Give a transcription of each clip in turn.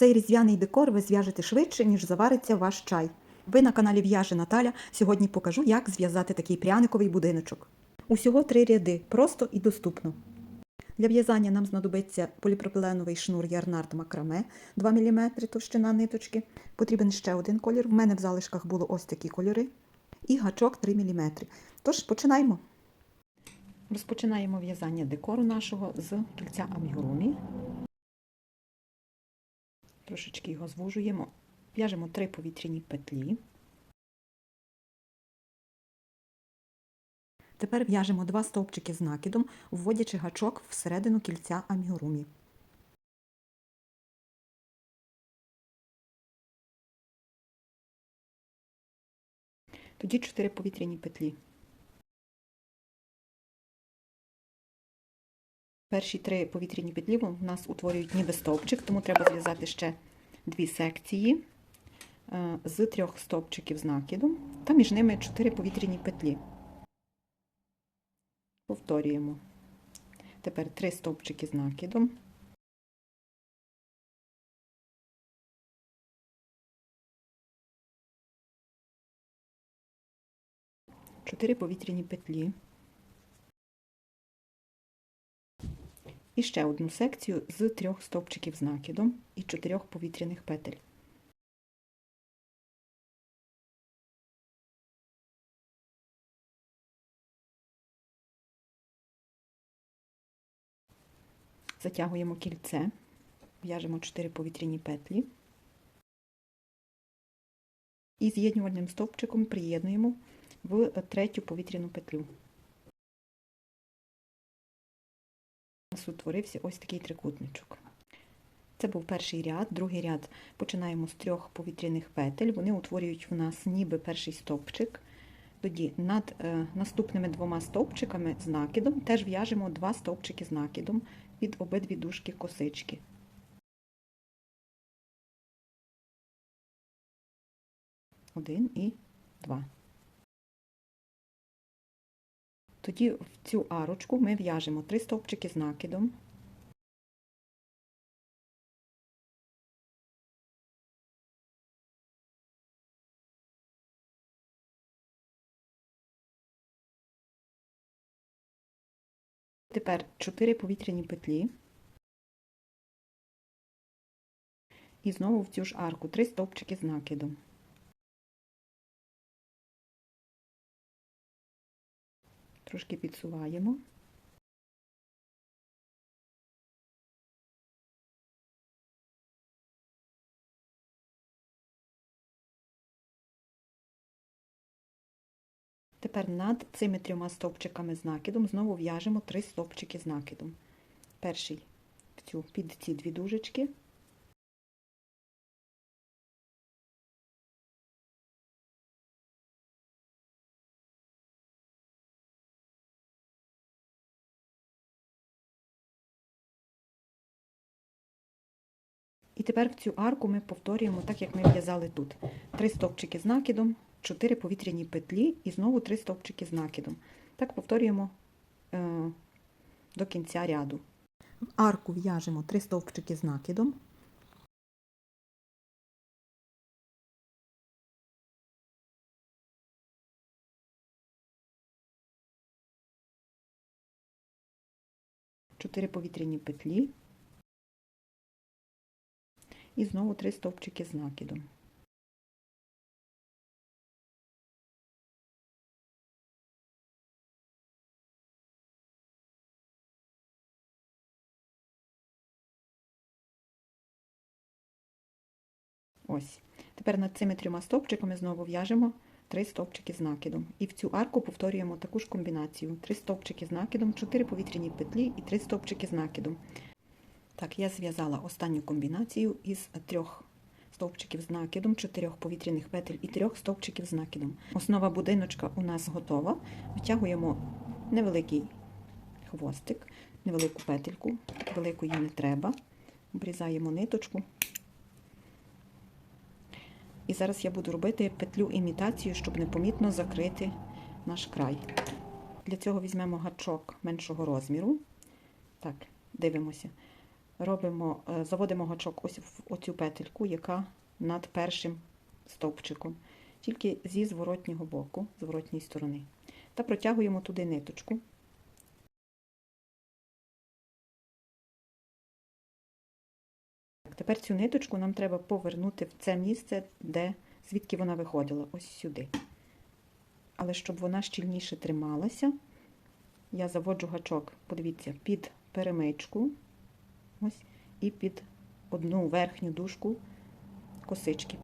Цей різдвяний декор ви зв'яжете швидше, ніж завариться ваш чай. Ви на каналі В'яже Наталя. Сьогодні покажу, як зв'язати такий пряниковий будиночок. Усього три ряди, просто і доступно. Для в'язання нам знадобиться поліпропиленовий шнур Ярнард Макраме 2 мм товщина ниточки. Потрібен ще один колір. В мене в залишках було ось такі кольори. І гачок 3 мм. Тож починаємо. Розпочинаємо в'язання декору нашого з кільця амігурумі. Трошечки його звужуємо. В'яжемо три повітряні петлі. Тепер в'яжемо два стовпчики з накидом, вводячи гачок всередину кільця амігурумі. Тоді 4 повітряні петлі. Перші три повітряні петлі у нас утворюють ніби стовпчик, тому треба зв'язати ще дві секції з трьох стовпчиків з накидом та між ними 4 повітряні петлі. Повторюємо. Тепер три стовпчики з накидом. Чотири повітряні петлі. І ще одну секцію з трьох стовпчиків з накидом і чотирьох повітряних петель. Затягуємо кільце, в'яжемо 4 повітряні петлі і з'єднювальним стовпчиком приєднуємо в третю повітряну петлю. Нас утворився ось такий трикутничок. Це був перший ряд, другий ряд починаємо з трьох повітряних петель, вони утворюють в нас ніби перший стовпчик. Тоді над е, наступними двома стовпчиками з накидом теж в'яжемо два стовпчики з накидом під обидві дужки косички. Один і два. Тоді в цю арочку ми в'яжемо три стовпчики з накидом. Тепер 4 повітряні петлі. І знову в цю ж арку 3 стовпчики з накидом. Трошки підсуваємо. Тепер над цими трьома стовпчиками з накидом знову в'яжемо три стовпчики з накидом. Перший під ці дві дужечки. І тепер в цю арку ми повторюємо так, як ми в'язали тут. Три стовпчики з накидом, 4 повітряні петлі і знову 3 стовпчики з накидом. Так повторюємо е, до кінця ряду. В арку в'яжемо 3 стовпчики з накидом. Чотири повітряні петлі і знову 3 стовпчики з накидом. Ось. Тепер над цими трьома стовпчиками знову в'яжемо 3 стовпчики з накидом. І в цю арку повторюємо таку ж комбінацію: 3 стовпчики з накидом, 4 повітряні петлі і 3 стовпчики з накидом. Так, я зв'язала останню комбінацію із трьох стовпчиків з накидом, 4 повітряних петель і 3 стовпчиків з накидом. Основа будиночка у нас готова. Витягуємо невеликий хвостик, невелику петельку, великої не треба. Обрізаємо ниточку. І зараз я буду робити петлю імітацію, щоб непомітно закрити наш край. Для цього візьмемо гачок меншого розміру. Так, дивимося. Робимо, е, заводимо гачок ось в оцю петельку, яка над першим стовпчиком, тільки зі зворотнього боку, зворотньої сторони. Та протягуємо туди ниточку. Тепер цю ниточку нам треба повернути в це місце, де, звідки вона виходила, ось сюди. Але щоб вона щільніше трималася, я заводжу гачок, подивіться, під перемичку, ось, і під одну верхню дужку косички.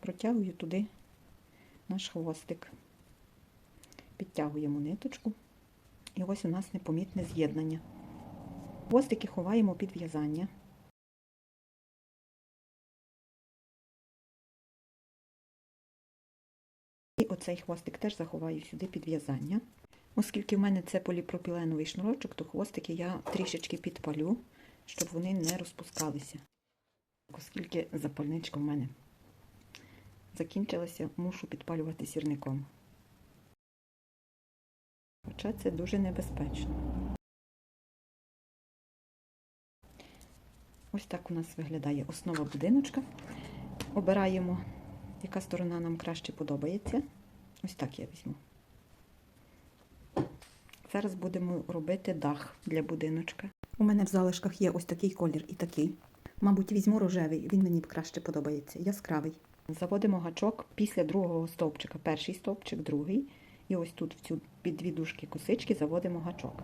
Протягую туди наш хвостик. Підтягуємо ниточку. І ось у нас непомітне з'єднання. Хвостики ховаємо під в'язання. І оцей хвостик теж заховаю сюди під в'язання. Оскільки в мене це поліпропіленовий шнурочок, то хвостики я трішечки підпалю, щоб вони не розпускалися. Оскільки запальничка в мене закінчилася, мушу підпалювати сірником. Хоча це дуже небезпечно. Ось так у нас виглядає основа будиночка. Обираємо, яка сторона нам краще подобається. Ось так я візьму. Зараз будемо робити дах для будиночка. У мене в залишках є ось такий колір і такий. Мабуть, візьму рожевий, він мені краще подобається, яскравий. Заводимо гачок після другого стовпчика. Перший стовпчик, другий. І ось тут в цю під дві дужки косички заводимо гачок.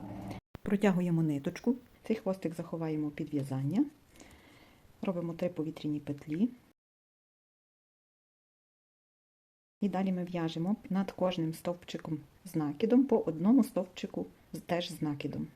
Протягуємо ниточку. Цей хвостик заховаємо під в'язання. Робимо три повітряні петлі. І далі ми в'яжемо над кожним стовпчиком з накидом по одному стовпчику теж з накидом.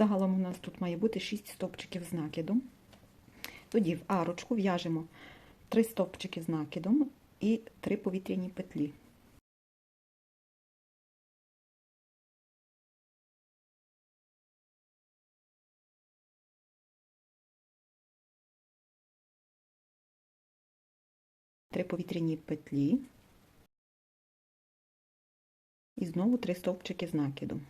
Загалом у нас тут має бути 6 стовпчиків з накидом. Тоді в арочку в'яжемо 3 стовпчики з накидом і 3 повітряні петлі. Три повітряні петлі і знову 3 стовпчики з накидом.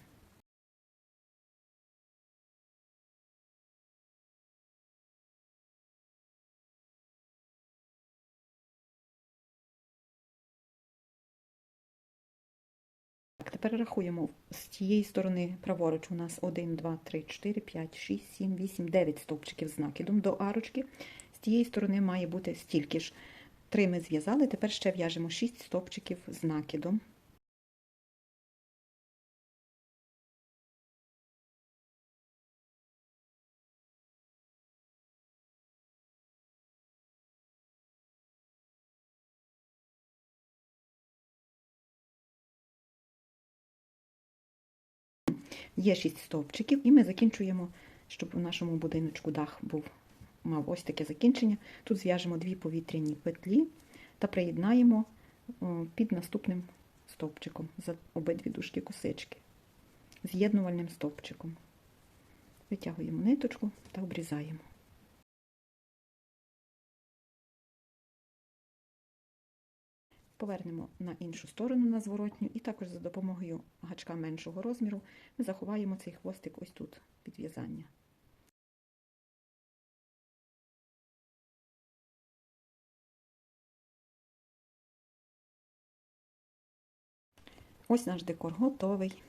Тепер рахуємо. З тієї сторони праворуч у нас 1, 2, 3, 4, 5, 6, 7, 8, 9 стовпчиків з накидом до арочки. З тієї сторони має бути стільки ж. Три ми зв'язали, тепер ще в'яжемо 6 стовпчиків з Є 6 стовпчиків, і ми закінчуємо, щоб у нашому будиночку дах був, мав ось таке закінчення. Тут зв'яжемо дві повітряні петлі та приєднаємо під наступним стовпчиком за обидві дужки косички, з'єднувальним стовпчиком. Витягуємо ниточку та обрізаємо. Повернемо на іншу сторону на зворотню, і також за допомогою гачка меншого розміру ми заховаємо цей хвостик ось тут під в'язання. Ось наш декор готовий.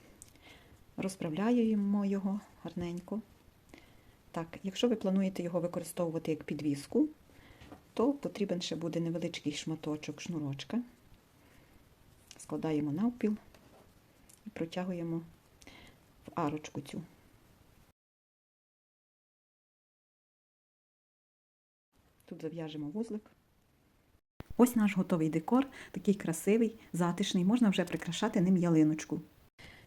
Розправляємо його гарненько. Так, якщо ви плануєте його використовувати як підвіску, то потрібен ще буде невеличкий шматочок шнурочка складаємо навпіл і протягуємо в арочку цю. Тут зав'яжемо вузлик. Ось наш готовий декор, такий красивий, затишний, можна вже прикрашати ним ялиночку.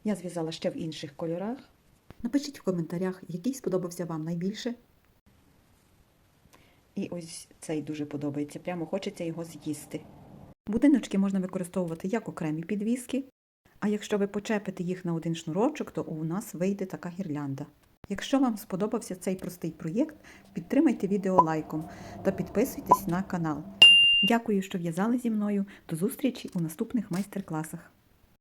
Я зв'язала ще в інших кольорах. Напишіть в коментарях, який сподобався вам найбільше. І ось цей дуже подобається. Прямо хочеться його з'їсти. Будиночки можна використовувати як окремі підвіски, а якщо ви почепите їх на один шнурочок, то у нас вийде така гірлянда. Якщо вам сподобався цей простий проєкт, підтримайте відео лайком та підписуйтесь на канал. Дякую, що в'язали зі мною. До зустрічі у наступних майстер-класах.